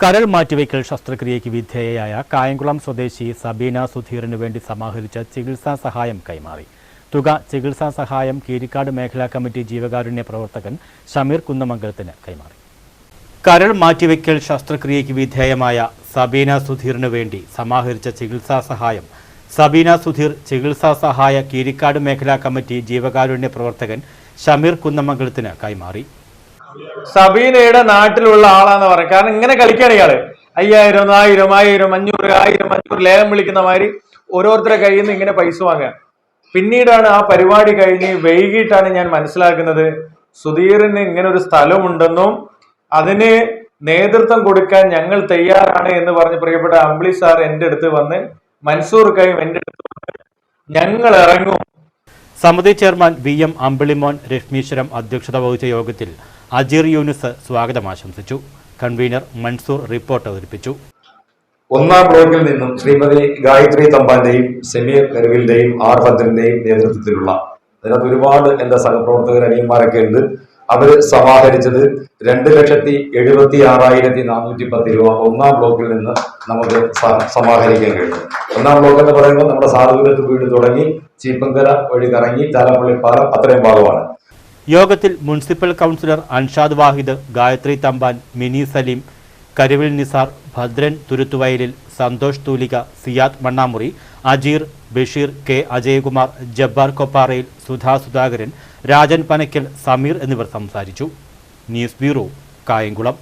കരൾ മാറ്റിവയ്ക്കൽ ശസ്ത്രക്രിയയ്ക്ക് വിധേയയായ കായംകുളം സ്വദേശി സബീന സുധീറിനു വേണ്ടി സമാഹരിച്ച ചികിത്സാ സഹായം കൈമാറി. തുക ചികിത്സാ സഹായം കീരിക്കാട് മേഖലാ കമ്മിറ്റി ജീവകാരുണ്യ പ്രവർത്തകൻ ഷമീർ കുന്നമംഗലത്തിന് കൈമാറി. കരൾ മാറ്റിവയ്ക്കൽ ശസ്ത്രക്രിയയ്ക്ക് വിധേയമായ സബീന സുധീറിനു വേണ്ടി സമാഹരിച്ച ചികിത്സാ സഹായം സബീന സുധീർ ചികിത്സാ സഹായ കീരിക്കാട് മേഖലാ കമ്മിറ്റി ജീവകാരുണ്യ പ്രവർത്തകൻ ഷമീർ കുന്നമംഗലത്തിന് കൈമാറി. സബീനയുടെ നാട്ടിലുള്ള ആളാന്ന് പറയാം കാരണം ഇങ്ങനെ കളിക്കുകയാണ് ഇയാൾ. അയ്യായിരം ആയിരം ആയിരം അഞ്ഞൂറ് ആയിരം അഞ്ഞൂറ് ലേലം വിളിക്കുന്ന മാതിരി ഓരോരുത്തരുടെ കയ്യിൽ നിന്ന് ഇങ്ങനെ പൈസ വാങ്ങുക. പിന്നീടാണ് ആ പരിപാടി കഴിഞ്ഞ് വൈകിട്ടാണ് ഞാൻ മനസ്സിലാക്കുന്നത് സുധീറിന് ഇങ്ങനെ ഒരു സ്ഥലമുണ്ടെന്നും അതിന് നേതൃത്വം കൊടുക്കാൻ ഞങ്ങൾ തയ്യാറാണ് എന്ന് പറഞ്ഞ് പ്രിയപ്പെട്ട അമ്പിളി സാർ എന്റെ അടുത്ത് വന്ന് മൻസൂർ കൈം എന്റെ അടുത്ത് വന്ന് ഞങ്ങൾ ഇറങ്ങും. സമിതി chairman V M Ambilimon Rashmeeswaram അധ്യക്ഷത വഹിച്ച യോഗത്തിൽ അജീർ യൂനുസ് സ്വാഗതം ആശംസിച്ചു. കൺവീനർ മൻസൂർ റിപ്പോർട്ട് അവതരിപ്പിച്ചു. ഒന്നാം ബ്ലോക്കിൽ നിന്നും ശ്രീമതി ഗായത്രി തമ്പാന്റെയും സെമീർ കരുവിലിന്റെയും ആർ ഭദ്രന്റെയും നേതൃത്വത്തിലുള്ള അതിനകത്ത് ഒരുപാട് എന്റെ സഹപ്രവർത്തകർ അനിയന്മാരൊക്കെ ഉണ്ട്. അവർ സമാഹരിച്ചത് രണ്ട് ലക്ഷത്തി എഴുപത്തി ആറായിരത്തി നാനൂറ്റി പത്ത് രൂപ ഒന്നാം ബ്ലോക്കിൽ നിന്ന് നമുക്ക് സമാഹരിക്കാൻ കഴിഞ്ഞു ഒന്നാം ബ്ലോക്ക് എന്ന് പറയുമ്പോൾ നമ്മുടെ സാധുവിനത്ത് വീട് തുടങ്ങി ചീപ്പങ്കര വഴി കറങ്ങി ചാലപ്പള്ളി പാലം അത്രയും ഭാഗമാണ്. യോഗത്തിൽ municipal councillor Anshad Wahid Gayathri Thampan Mini Saleem Karuvil Nisar Bhadran Thuruthuvayalil Santhosh Thoolika Siyad Mannamuri Ajeer Basheer K Ajayakumar Jabbar Kopparayil Sudha Sudhakaran Rajan Panakkal Sameer എന്നിവർ സംസാരിച്ചു. News bureau Kayamkulam.